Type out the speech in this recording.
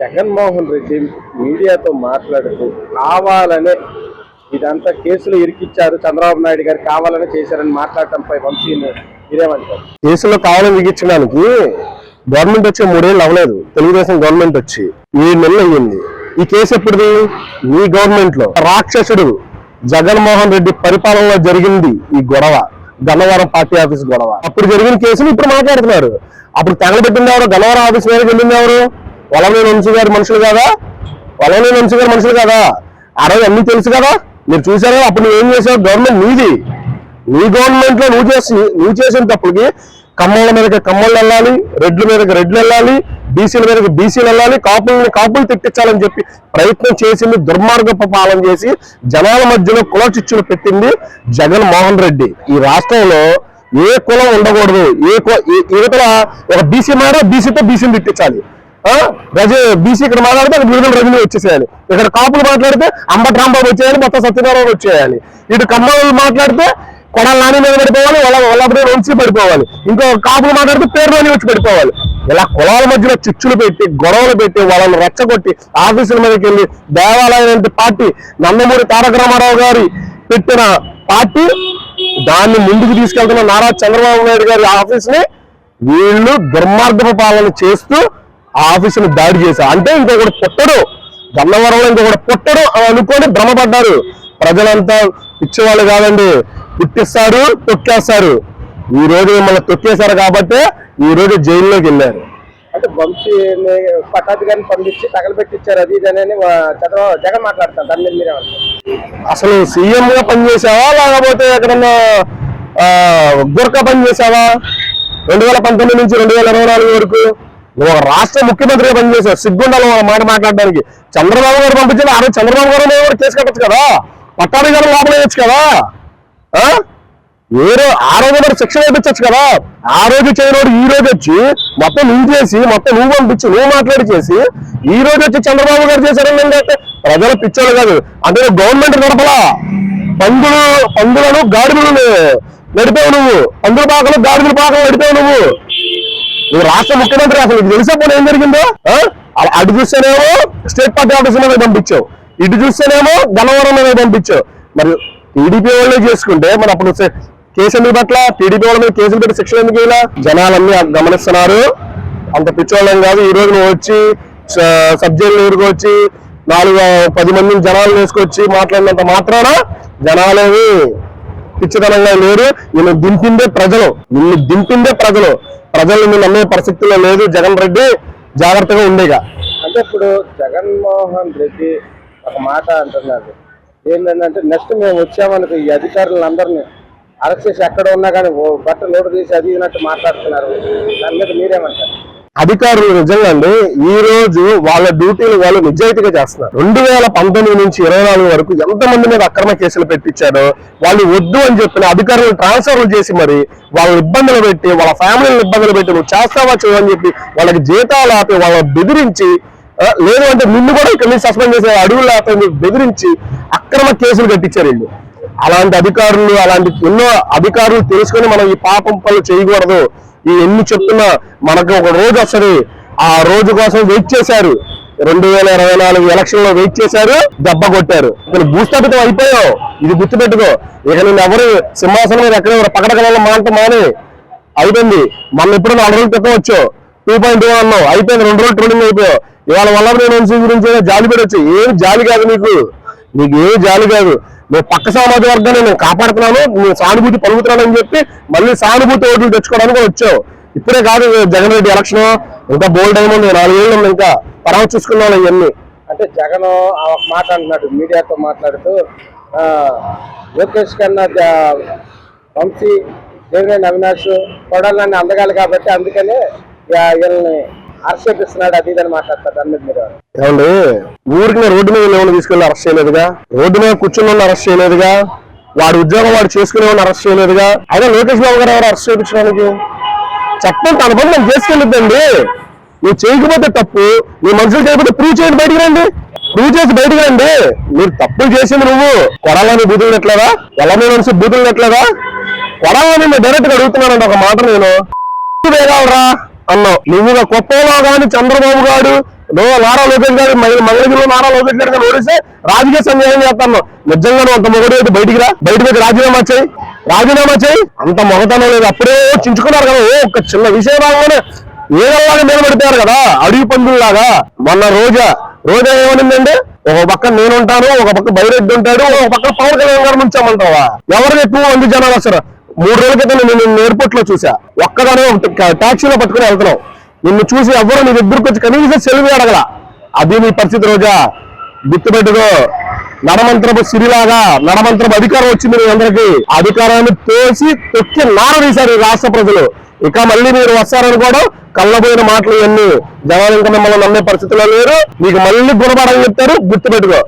జగన్మోహన్ రెడ్డి మీడియాతో మాట్లాడుతూ కావాలనే ఇదంతా కేసులు ఇరికిచ్చారు చంద్రబాబు నాయుడు గారు కావాలనే చేశారని మాట్లాడటంపై వంశీ మీరేమంటారు కేసులో కావాలని ఇరికించడానికి గవర్నమెంట్ వచ్చి మూడేళ్ళు అవ్వలేదు. తెలుగుదేశం గవర్నమెంట్ వచ్చి ఏడు నెలలు అయ్యింది. ఈ కేసు ఎప్పుడుది? ఈ గవర్నమెంట్లో రాక్షసుడు జగన్మోహన్ రెడ్డి పరిపాలనలో జరిగింది ఈ గొడవ. గన్నవరం పార్టీ ఆఫీస్ గొడవ. అప్పుడు జరిగిన కేసులు ఇప్పుడు మాట్లాడుతున్నారు. అప్పుడు తగలబెట్టింది ఎవరు? గన్నవరం ఆఫీస్ మీద వెళ్ళింది ఎవరు? వలవనే వంశీ గారి మనుషులు కదా? వలవనే వంశీ గారి మనుషులు కదా? ఆ రోజు అన్ని తెలుసు కదా? మీరు చూసారా అప్పుడు నువ్వు ఏం చేసావు? గవర్నమెంట్ నీది. నీ గవర్నమెంట్లో నువ్వు చేసి నువ్వు చేసిన తప్పులకి కమ్మల మీదకి కమ్మలు వెళ్ళాలి రెడ్ల మీదకి రెడ్లు వెళ్ళాలి బీసీల మీదకి బీసీలు వెళ్ళాలి కాపులని కాపులు తిట్టించాలని చెప్పి ప్రయత్నం చేసింది దుర్మార్గపు పాలన చేసి జనాల మధ్యలో కుల చిచ్చులు పెట్టింది జగన్ మోహన్ రెడ్డి. ఈ రాష్ట్రంలో ఏ కులం ఉండకూడదు. ఏ కుల ఏ- యువతల ఒక బీసీ మాట బీసీతో బీసీని తిట్టించాలి. రజ బీసీ ఇక్కడ మాట్లాడితే అక్కడ విడుదల రెవెన్యూ వచ్చేసేయాలి. ఇక్కడ కాపులు మాట్లాడితే అంబట్ రాంబాబు వచ్చేయాలి మొత్తం సత్యనారాయణ వచ్చేయాలి. ఇటు కమ్మలు మాట్లాడితే కొడాల నాని మీద పడిపోవాలి వాళ్ళ వాళ్ళ వంశీ పడిపోవాలి. ఇంకో కాపులు మాట్లాడితే పేరులోని వచ్చి పడిపోవాలి. ఇలా కులాల మధ్యలో చిచ్చులు పెట్టి గొడవలు పెట్టి వాళ్ళని రెచ్చగొట్టి ఆఫీసుల మీదకి వెళ్ళి దేవాలయం పార్టీ నందమూరి తారక రామారావు గారి పెట్టిన పార్టీ దాన్ని ముందుకు తీసుకెళ్తున్న నారా చంద్రబాబు నాయుడు గారి ఆఫీస్ని వీళ్ళు దుర్మార్గపు పాలన చేస్తూ ఆ ఆఫీసుని దాడి చేశారు అంటే ఇంకొకటి పుట్టడు. గన్నవరంలో ఇంకొకటి పుట్టడు అని అనుకొని భ్రమపడ్డారు. ప్రజలంతా ఇచ్చేవాళ్ళు కాదండి. పుట్టిస్తారు తొక్కేస్తారు ఈ రోజు మిమ్మల్ని తొక్కేశారు కాబట్టి ఈ రోజు జైల్లోకి వెళ్ళారు. అంటే వంశీని పట్టాభి గారిని పంపించి తగలబెట్టించారు అది ఇది అని వా- చంద్రబాబు జగన్ మాట్లాడతారు. దాని మీద మీరేమంటారు అసలు సీఎం గా పనిచేసావా లేకపోతే ఎక్కడన్నా ఆ, గురక పనిచేసావా రెండు వేల పంతొమ్మిది నుంచి రెండు వేల ఇరవై నాలుగు వరకు నువ్వు ఒక రాష్ట్ర ముఖ్యమంత్రిగా పనిచేసావు. సిగ్గుండాలి ఒక మాట మాట్లాడడానికి. చంద్రబాబు గారు పంపించిన ఆ రోజు చంద్రబాబు గారు మీద కూడా కేసు కట్టచ్చు కదా? పట్టాభి గారు లోపల వేయచ్చు కదా? ఆ? ఏ ఆ రోజు కూడా శిక్షణ వేయించచ్చు కదా? ఆ రోజు చేయనోడు ఈ రోజు వచ్చి మొత్తం నువ్వు చేసి మొత్తం నువ్వు పంపించి నువ్వు మాట్లాడి చేసి ఈ రోజు వచ్చి చంద్రబాబు గారు చేశారని అంటే ప్రజలు పిచ్చోళ్ళు కాదు. అంటే గవర్నమెంట్ నడపలా? పందులు పందులను గాడిదలు నడిపావు నువ్వు. పందుల పాకలు గాడిదల పాకలు నడిపావు నువ్వు. నువ్వు రాష్ట్ర ముఖ్యమంత్రి అసలు నీకు తెలిసే పోనీ ఏం జరిగిందో? అటు చూస్తేనేమో స్టేట్ పార్టీ ఆఫీస్ మీద పంపించావు. ఇటు చూస్తేనేమో గన్నవరం మీద పంపించావు. మరి టీడీపీ వాళ్ళే చేసుకుంటే మరి అప్పుడు కేసు ఎందుకు పట్ల టీడీపీ వాళ్ళ మీద కేసులు పెట్టి శిక్షణ ఎందుకు ఇలా జనాలన్నీ గమనిస్తున్నారు. అంత పిచ్చోళ్ళం కాదు. ఈ రోజు నువ్వు వచ్చి సబ్జెక్టులు ఎదుర్కొచ్చి నాలుగు పది మంది జనాలు వేసుకొచ్చి మాట్లాడినంత మాత్రాన జనాలేవి పిచ్చితనంగా లేరు. నిన్ను దింపిందే ప్రజలు. నిన్ను దింపిందే ప్రజలు. ప్రజలు నిన్ను నమ్మే పరిస్థితుల్లో లేదు జగన్ రెడ్డి. జాగ్రత్తగా ఉండేగా. అంటే ఇప్పుడు జగన్మోహన్ రెడ్డి ఒక మాట అంటున్నారు ఏంటంటే నెక్స్ట్ మేము వచ్చామనుకో ఈ అధికారులందరినీ అరెస్ట్ చేసి ఎక్కడ ఉన్నా కానీ ఓ లోటు తీసి అది మాట్లాడుతున్నారు. దాని మీద మీరేమంటారు? అధికారులు నిజంగా అండి ఈ రోజు వాళ్ళ డ్యూటీలు వాళ్ళు నిజాయితీగా చేస్తున్నారు. రెండు వేల పంతొమ్మిది నుంచి ఇరవై నాలుగు వరకు ఎంతమంది మీద అక్రమ కేసులు పెట్టించారో వాళ్ళు వద్దు అని చెప్పిన అధికారులు ట్రాన్స్ఫర్లు చేసి మరి వాళ్ళ ఇబ్బందులు పెట్టి వాళ్ళ ఫ్యామిలీని ఇబ్బందులు పెట్టి నువ్వు చేస్తావా చూడని చెప్పి వాళ్ళకి జీతాలు ఆపి వాళ్ళని బెదిరించి లేదు అంటే నిన్ను కూడా ఇక్కడ నుంచి సస్పెండ్ చేసే అడుగులు ఆపి బెదిరించి అక్రమ కేసులు కట్టించారు వీళ్ళు. అలాంటి అధికారులు అలాంటి ఎన్నో అధికారులు తెలుసుకొని మనం ఈ పాపం పనులు చేయకూడదు. ఈ ఎన్ని చెప్తున్నా మనకు ఒక రోజు వస్తుంది ఆ రోజు కోసం వెయిట్ చేశారు. రెండు వేల ఇరవై నాలుగు ఎలక్షన్లో వెయిట్ చేశారు దెబ్బ కొట్టారు. ఇప్పుడు భూస్థాపితం అయిపోయావు. ఇది గుర్తుపెట్టుకో. ఇక నేను ఎవరు సింహాసనం మీద ఎక్కడ పకడకలలో మాట మానే. అయిపోయింది. మనం ఎప్పుడు నాలుగు రోజులు తిప్పవచ్చు టూ పాయింట్ టూ అన్నావు. అయిపోయింది. రెండు రోజులు ట్రోడింగ్ అయిపోయావు. ఇవాళ వల్ల నేను గురించి జాలి పెడొచ్చు ఏం జాలి కాదు నీకు. నీకు ఏం జాలి కాదు. మేము పక్క సమాజ వర్గాన్ని నేను కాపాడుతున్నాను నేను సానుభూతి పలుకుతున్నాను అని చెప్పి మళ్ళీ సానుభూతి ఓట్లు తెచ్చుకోవడానికి వచ్చావు. ఇప్పుడే కాదు జగన్ రెడ్డి ఎలక్షన్ ఇంకా బోల్డ్ టైం ఉంది నాలుగేళ్ళు ఉంది ఇంకా తర్వాత చూసుకున్నాను ఇవన్నీ. అంటే జగన్ ఆ మీడియాతో మాట్లాడుతూ లోకేష్ కన్నా వంశీ దేవినేని అవినాష్ కొడాలని అందగాలి కాబట్టి అందుకనే ఇక వీళ్ళని అరెస్ట్ అది ఇది మాట్లాడతారు దాని మీద మీరు. ఏమండి? ఊరికి రోడ్డు మీద ఏమైనా తీసుకెళ్ళి అరెస్ట్ చేయలేదుగా? రోడ్డు మీద కూర్చున్న అరెస్ట్ చేయలేదుగా? వాడి ఉద్యోగం వాడు చేసుకునే అరెస్ట్ చేయలేదుగా? అయినా లోకేష్ బాబు గారు ఎవరు అరెస్ట్ చేయించడానికి? చెప్పండి తన పని నేను చేసుకెళ్ళిద్దండి. నువ్వు చేయకపోతే తప్పు నీ మనుషులు చేయకపోతే ప్రూవ్ చేసి బయటికి రండి. ప్రూవ్ చేసి బయటికి రండి. మీరు తప్పులు చేసింది నువ్వు. కొడాలని బూతులు నెట్లేదా ఎలా నుంచి బూతులు నెట్లేదా కొడాలని డైరెక్ట్గా అడుగుతున్నానండి ఒక మాట నేను. వేగాలరా అన్నావు. నువ్వు కుప్పంలో గాని చంద్రబాబు గారు నారా లోకేష్ గారు మంగళగిరిలో నారా లోకేష్ గారు కానీ ఓడిస్తే రాజకీయ సందేహం చేస్తాను. నిజంగా నువ్వు అంత మొగడు అయితే బయటికి రా. బయటకు రాజీనామా చేయి. రాజీనామా చేయి. అంత మొగతనం లేదు. అప్పుడే చించుకున్నారు కదా. ఓ ఒక చిన్న విషయం రాగానే ఏదల్లాగా మీద కదా. అడవి పందుల్లాగా. మొన్న రోజా. రోజా ఏమనిందండి? ఒక పక్క నేను ఉంటాను ఒక పక్క బైరెడ్డి ఉంటాడు ఒక పక్క పవన్ కళ్యాణ్ గారు నుంచామంటావా? ఎవరు ఎక్కువ మంది జనాలు వస్తారు? మూడు రోజుల క్రితం నేను నిన్ను ఎయిర్పోర్ట్లో చూసా ఒక్కదానే టాక్సీలో పట్టుకుని వెళ్తున్నావు. నిన్ను చూసి ఎవరు నీ దగ్గరకు వచ్చి కనీసం సెలవు అడగల. అది నీ పరిస్థితి రోజా. గుర్తుపెట్టుకో నడమంత్రపు సిరిలాగా నడమంత్రపు అధికారం వచ్చింది మీ అందరికి. అధికారాన్ని తోసి తొక్కి నారదీశారు రాష్ట్ర ప్రజలు. ఇక మళ్ళీ మీరు వస్తారనుకోవడం కళ్ళబోయిన మాటలు ఇవన్నీ. జనాలు ఇంకా మిమ్మల్ని నమ్మే పరిస్థితిలో లేరు. మీకు మళ్ళీ గుణపడని చెప్తారు. గుర్తుపెట్టుకో.